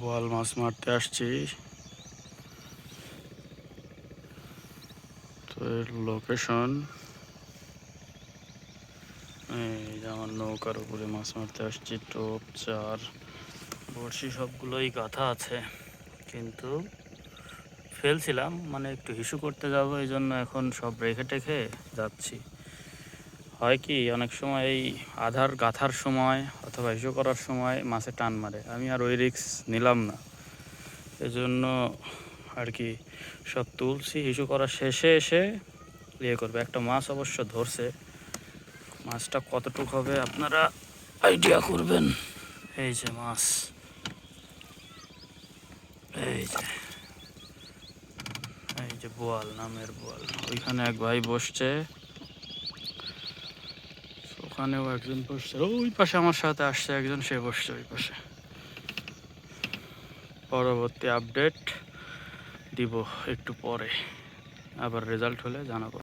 বোয়াল মাছ মারতে আসছি তো এর লোকেশন এই আমার নৌকার উপরে মাছ মারতে আসছি, টোপ, চার। বড়শি সবগুলোই গাথা আছে, কিন্তু ফেলছিলাম মানে একটু হিসু করতে যাব, এই জন্য এখন সব রেখে টেখে যাচ্ছি। হয় কি, অনেক সময় এই আধার গাথার সময় অথবা হিসু করার সময় মাছে টান মারে। আমি আর ওই রিক্স নিলাম না। এজন্য আর কি সব তুলছি হিসু করার শেষে এসে ইয়ে করবে। একটা মাছ অবশ্য ধরছে। মাছটা কতটুক হবে আপনারা আইডিয়া করবেন। এই যে মাছ এই যে এই যে বোয়াল, নামের বোয়াল। ওইখানে এক ভাই বসছে। ওখানেও একজন বসছে। ওই পাশে আমার সাথে আসছে একজন, সে বসছে ওই পাশে। পরবর্তী আপডেট দিব একটু পরে। আবার রেজাল্ট হলে জানাব।